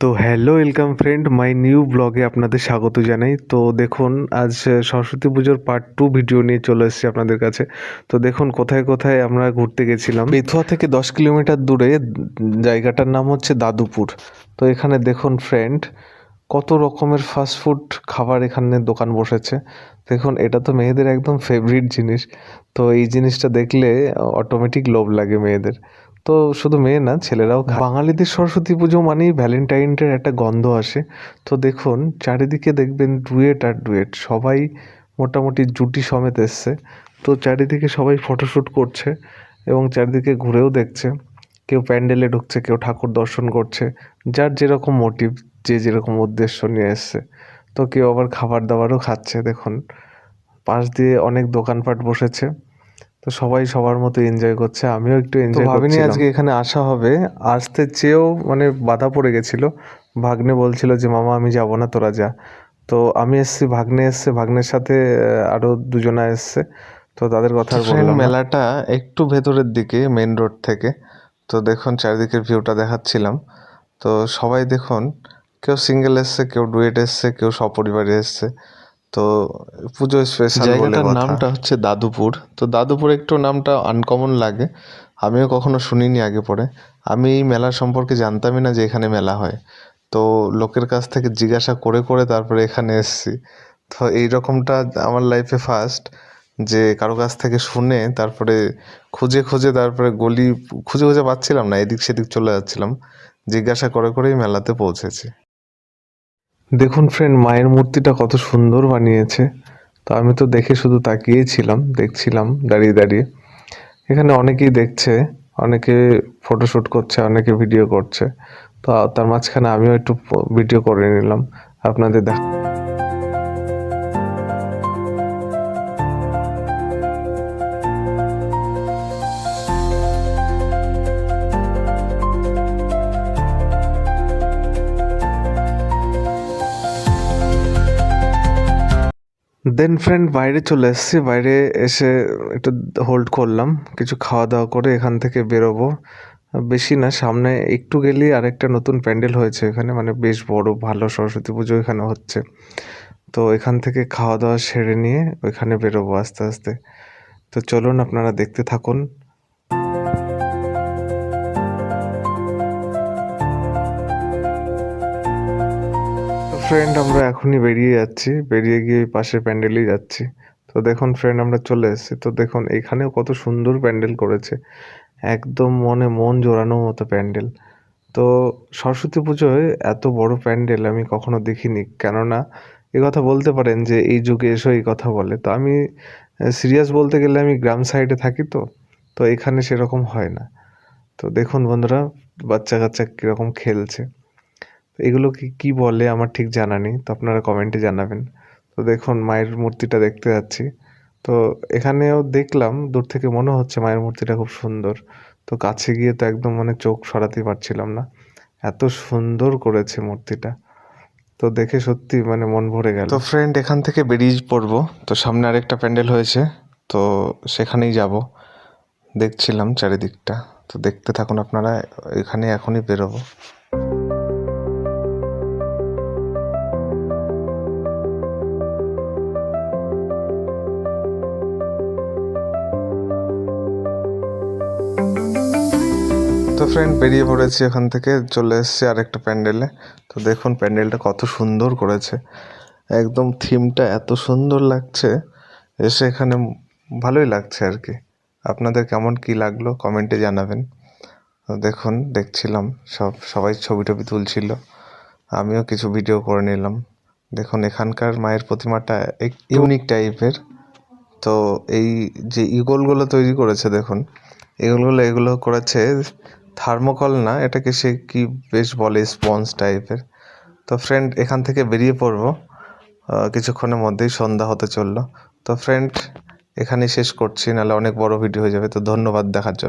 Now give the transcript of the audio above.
তো hello welcome friend my new ব্লগে আপনাদের স্বাগত জানাই। তো দেখুন, আজ সরস্বতী পুজোর পার্ট টু ভিডিও নিয়ে চলে এসেছি আপনাদের কাছে। তো দেখুন, কোথায় কোথায় আমরা ঘুরতে গেছিলাম। বেথুয়া থেকে দশ কিলোমিটার দূরে জায়গাটার নাম হচ্ছে দাদুপুর। তো এখানে দেখুন ফ্রেন্ড কত রকমের ফাস্টফুড খাবার এখানে দোকান বসেছে। দেখুন, এটা তো মেয়েদের একদম ফেভারিট জিনিস। তো এই জিনিসটা দেখলে অটোমেটিক লোভ লাগে মেয়েদের। তো শুধু মেয়ে না, ছেলেরাও বাঙালিদের সরস্বতী পুজো মানেই ভ্যালেন্টাইনটার একটা গন্ধ আসে। তো দেখুন, চারিদিকে দেখবেন ডুয়েট আর ডুয়েট, সবাই মোটামুটি জুটি সমেত এসছে। তো চারিদিকে সবাই ফটোশ্যুট করছে এবং চারিদিকে ঘুরেও দেখছে। কেউ প্যান্ডেলে ঢুকছে, কেউ ঠাকুর দর্শন করছে। যার যেরকম মোটিভ যে যেরকম উদ্দেশ্য নিয়ে এসছে। তো কেউ আবার খাবার দাবারও খাচ্ছে, দেখুন। পাশ দিয়ে অনেক দোকানপাট বসেছে। তো সবাই সবার মতো এনজয় করছে আমিও একটু এনজয় ভাবিনি আজকে এখানে আসা হবে। আসতে চেয়েও মানে বাধা পড়ে গেছিল। ভাগ্নে বলছিল যে মামা আমি যাব না তোরা যা। তো আমি এসছি ভাগ্নে এসছে ভাগ্নের সাথে আহ, আরও দুজনা এসছে। তো তাদের কথা বললাম মেলাটা একটু ভেতরের দিকে মেন রোড থেকে। তো দেখুন চারিদিকের ভিউটা দেখাচ্ছিলাম। তো সবাই দেখুন কেউ সিঙ্গেল এসছে কেউ ডুয়েট এসছে কেউ সপরিবারে এসছে। তো পুজো স্পেশাল জায়গাটার নামটা হচ্ছে দাদুপুর। তো দাদুপুর একটু নামটা আনকমন লাগে। আমিও কখনো শুনিনি আগে পরে। আমি এই মেলা সম্পর্কে জানতামই না যে এখানে মেলা হয়। তো লোকের কাছ থেকে জিজ্ঞাসা করে করে তারপরে এখানে এসেছি। তো এই রকমটা আমার লাইফে ফার্স্ট যে কারও কাছ থেকে শুনে তারপরে খুঁজে খুঁজে তারপরে গলি খুঁজে খুঁজে পাচ্ছিলাম না এদিক সেদিক চলে যাচ্ছিলাম। জিজ্ঞাসা করে করেই মেলাতে পৌঁছেছি। দেখুন ফ্রেন্ড মায়ের মূর্তিটা কত সুন্দর বানিয়েছে। তো আমি তো দেখে শুধু তাকিয়েছিলাম, দেখছিলাম দাঁড়িয়ে দাঁড়িয়ে। এখানে অনেকেই দেখছে, অনেকে ফটোশ্যুট করছে, অনেকে ভিডিও করছে। তো তার মাঝখানে আমিও একটু ভিডিও করে নিলাম। আপনাদের দেখ দেন ফ্রেন্ড বাইরে চলে এসেছি। বাইরে এসে একটু হোল্ড করলাম। কিছু খাওয়া দাওয়া করে এখান থেকে বেরোবো। বেশি না, সামনে একটু গেলেই আরেকটা নতুন প্যান্ডেল হয়েছে এখানে। মানে বেশ বড়, ভালো সরস্বতী পুজো এখানে হচ্ছে। তো এখান থেকে খাওয়া দাওয়া সেরে নিয়ে ওইখানে বেরোবো আস্তে আস্তে। তো চলুন আপনারা দেখতে থাকুন। ফ্রেন্ড আমরা এখনই বেরিয়ে যাচ্ছি। বেরিয়ে গিয়ে পাশের প্যান্ডেলেই যাচ্ছি। তো দেখুন ফ্রেন্ড আমরা চলে এসেছি। তো দেখুন, এখানেও কত সুন্দর প্যান্ডেল করেছে। একদম মনে মন জোড়ানোর মতো প্যান্ডেল। তো সরস্বতী পুজোয় এত বড় প্যান্ডেল আমি কখনো দেখিনি। কেননা, এ কথা বলতে পারেন যে এই যুগে এসো, এই কথা বলে। তো আমি সিরিয়াস বলতে গেলে আমি গ্রাম সাইডে থাকি তো। তো এখানে সেরকম হয় না। তো দেখুন বন্ধুরা বাচ্চা কাচ্চা কীরকম খেলছে। তো এগুলো কি, কী বলে আমার ঠিক জানা নেই, তো আপনারা কমেন্টে জানাবেন। তো দেখুন, মায়ের মূর্তিটা দেখতে যাচ্ছি। তো এখানেও দেখলাম, দূর থেকে মনে হচ্ছে মায়ের মূর্তিটা খুব সুন্দর। তো কাছে গিয়ে তো একদম মানে চোখ সরাতে পারছিলাম না। এত সুন্দর করেছে মূর্তিটা। তো দেখে সত্যি মানে মন ভরে গেল। তো ফ্রেন্ড এখান থেকে বেরিয়ে পড়ব। তো সামনে আরেকটা প্যান্ডেল হয়েছে। তো সেখানেই যাব। দেখছিলাম চারিদিকটা। তো দেখতে থাকুন আপনারা, এখানে এখনই বেরোবো। তো ফ্রেন্ড বেরিয়ে পড়েছি এখান থেকে, চলে এসেছি আরেকটা প্যান্ডেলে। তো দেখুন, প্যান্ডেলটা কত সুন্দর করেছে। একদম থিমটা এত সুন্দর লাগছে, এসে এখানে ভালোই লাগছে আর কি। আপনাদের কেমন কি লাগল কমেন্টে জানাবেন। দেখুন, দেখছিলাম, সব, সবাই ছবি টবি তুলছিল। আমিও কিছু ভিডিও করে নিলাম। দেখুন, এখানকার মায়ের প্রতিমাটা এক ইউনিক টাইপের তো এই যে ইগলগুলো তৈরি করেছে, দেখুন, এগুলো এগুলো করেছে থার্মোকল না, এটাকে সে কি বেশ বলে, স্পঞ্জ টাইপের। তো ফ্রেন্ড এখান থেকে বেরিয়ে পড়ব। কিছুক্ষণের মধ্যেই সন্ধ্যা হতে চলল। তো ফ্রেন্ড এখানেই শেষ করছি, নাহলে অনেক বড় ভিডিও হয়ে যাবে। তো ধন্যবাদ দেখার জন্য।